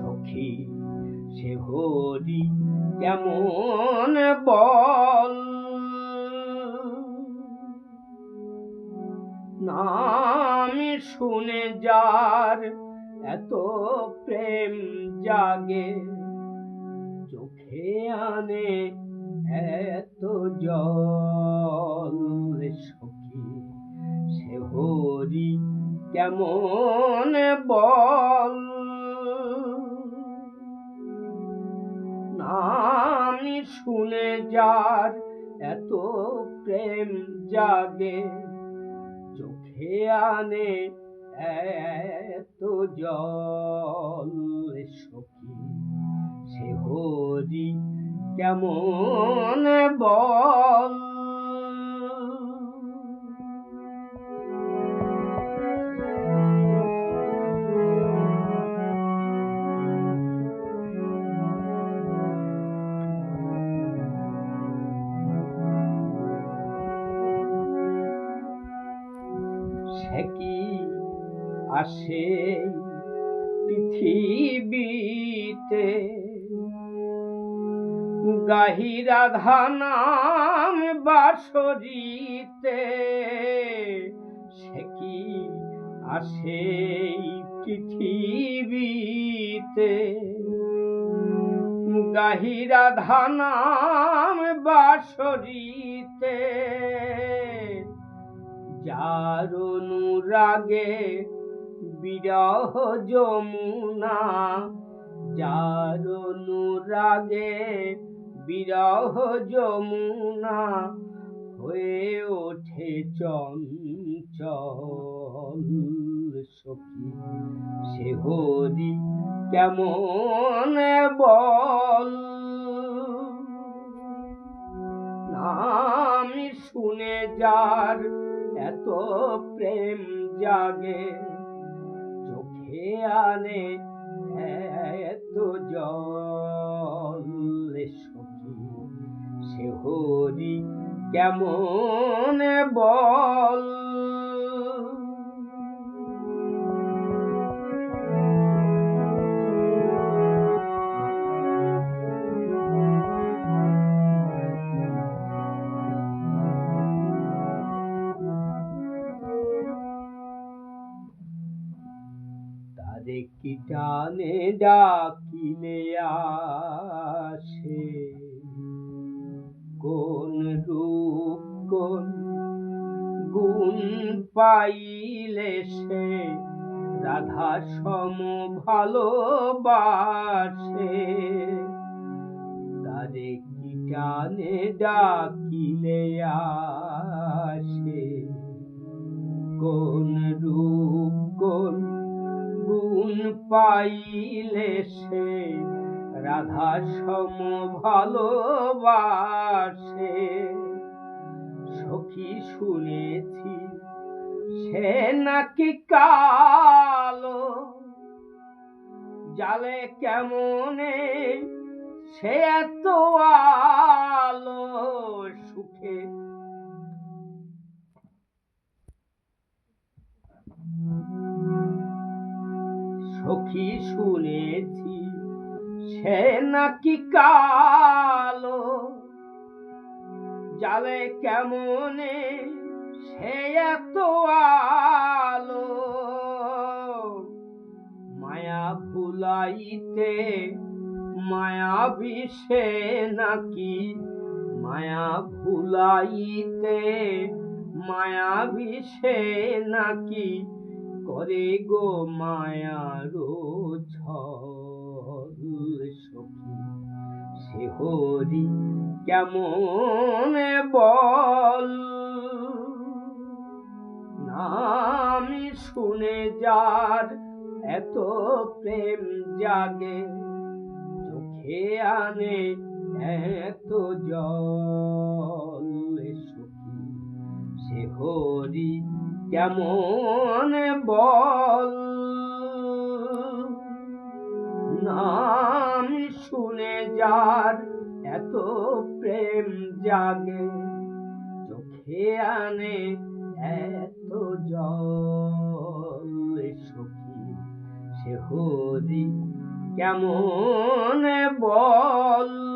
সখী, সে হরি কেমন বল? নাম শুনে যার এত প্রেম জাগে, চোখে আনে এত জল। সখী, সে হরি কেমন বল? শুনে যার এত প্রেম জাগে। চোখে আনে এত জল সখী সে হরি কেমন বল? কি আসে পৃথিবীতে। গাহিরা ধানাম বাসরিতে সে কি আসে পৃথিবীতে? গাহিরা ধানাম বাসরিতে যার অনুরাগে বিরহ যমুনা, যার অনুরাগে বিরহ যমুনা হয়ে ওঠে চঞ্চল সখী। সে হরি কেমন বল? নাম শুনে যার এত প্রেম জাগে চোখে আনে এত জল। সখী সে কেমন বল? টানে ডাকিলে আসে। কোন রূপ, কোন গুণ পাইলে সে? রাধা সম ভালোবাসে। তারে কি টানে ডাকিলে আসে। কোন রূপ, কোন পাইলে সে রাধা সম ভালোবাসে। সখী শুনেছি সে নাকি কালো। জালে কেমনে সে এত আলো, সুখে সখী শুনেছি, সে নাকি কালো। জালে কেমনে সে এত আলো? মায়া ভুলাইতে মায়া বিষে নাকি? মায়া ভুলাইতে মায়া বিষে নাকি? করে গো মায়ারো সখী। সে হরি কেমন বল? নাম শুনে যার এত প্রেম জাগে, চোখে আনে এত জল সখী। সে হরি কেমন বল? নাম শুনে যার এত প্রেম জাগে, চোখে আনে এত জল। সখী সে হরি কেমন বল?